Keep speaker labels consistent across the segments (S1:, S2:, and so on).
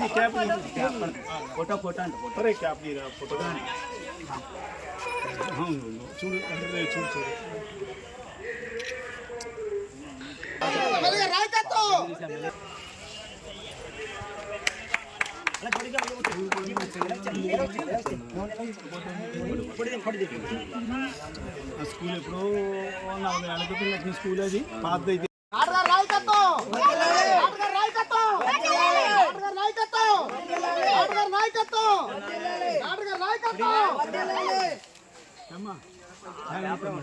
S1: नहीं कैप नहीं photo photo अरे कैप नहीं रहा फ़ोटो हाँ हाँ हाँ, हाँ। चूड़ अंदर ले चूड़ चूड़। मगर रायता तो अरे
S2: थोड़ी क्या थोड़ी थोड़ी स्कूल एपड़ो ना तो स्कूल अभी
S1: पात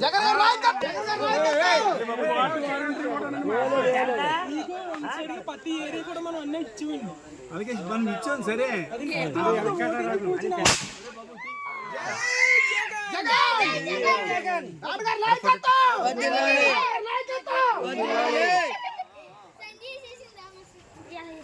S2: జగన్ జగన్
S3: ప్రతి ఏరియా కూడా మనం అన్నీ ఇచ్చివండి
S1: అలాగే మనం ఇచ్చాం సరే.
S2: జగన్ ఆటగారు నాయకత్వం నాయకత్వం
S1: ఇచ్చాం సరే ఒక కోటి కూడా వీలు
S3: ఒక్క ఓటు కూడా మిస్ అవ్వకుండా ఎంత
S1: అవతల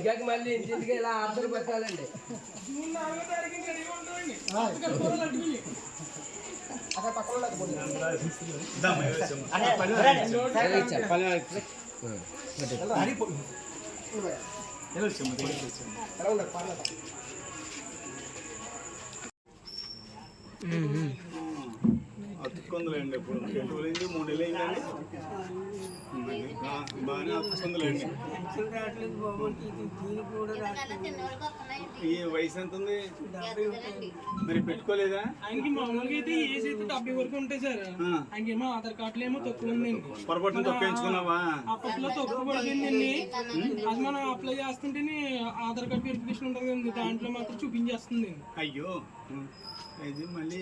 S4: నెగ్గాక మళ్ళీ ఇంటింటికి ఇలా ఆర్డర్ పెట్టాలండి
S1: అతుక్కుందులేండి ఇప్పుడు. రెండు వేలు మూడు నెలలు అయిందండి బాగానే అతుక్కుందులేండి ఈ వయసు ఎంత ఉంది మరి పెట్టుకోలేదా?
S3: ఆయనకి మామూలుగా అయితే ఏజ్ అయితే డెబ్బై వరకు ఉంటాయి సార్. ఆయనకేమో ఆధార్ కార్డులు ఏమో తక్కువ ఉందండి.
S1: పొరపాటున తొక్కించుకున్నావా
S3: అప్పట్లో తక్కువ పడిందండి అది మనం అప్లై చేస్తుంటేనే ఆధార్ కార్డు వెరిఫికేషన్ ఉంటుంది దాంట్లో మాత్రం చూపించేస్తుంది
S1: అయ్యో. ఇది మళ్ళీ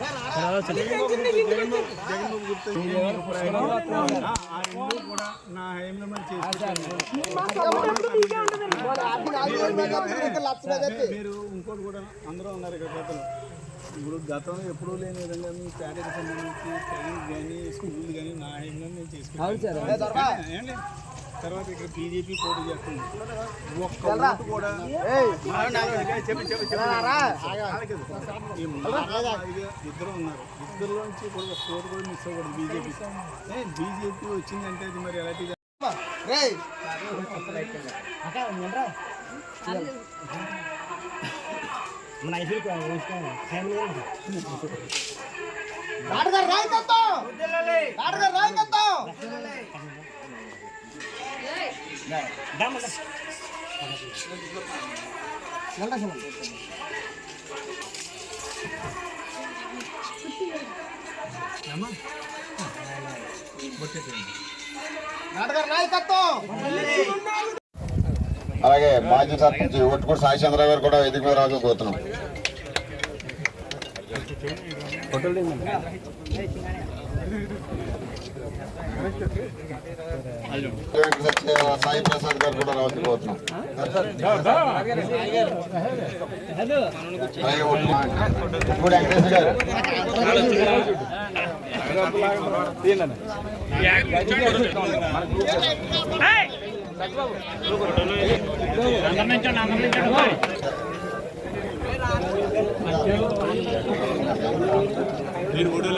S1: మరి ఇంకోటి కూడా అందరూ ఉన్నారు ఇక్కడ గతంలో ఇప్పుడు గతంలో ఎప్పుడూ లేని విధంగా మీ పేటకి సంబంధించి కానీ స్కూల్ కానీ నా హయాంలో నేను చేసుకుంటాను ఏండి? తర్వాత ఇక్కడ బీజేపీ పోటీ చేస్తుంది. ఒక్క ఓటు కూడా ఇద్దరు ఉన్నారు. ఇద్దరులోంచి కూడా ఒక్క ఓటు కూడా మిస్ అవ్వకూడదు బీజేపీ. బీజేపీ వచ్చిందంటే అది మరి
S2: రేయ్. నాయకత్వం ఆటగారు నాయకత్వం ఆటగారు నాయకత్వం
S5: అలాగే మాజీ సర్పంచ్ ఒట్టుకూరు సాయి చంద్రరావు గారు కూడా వేదిక మీద రాజు కోరుతున్నాం. సాయి ప్రసాద్ గారు కూడా గారు
S1: మీరు ఓటు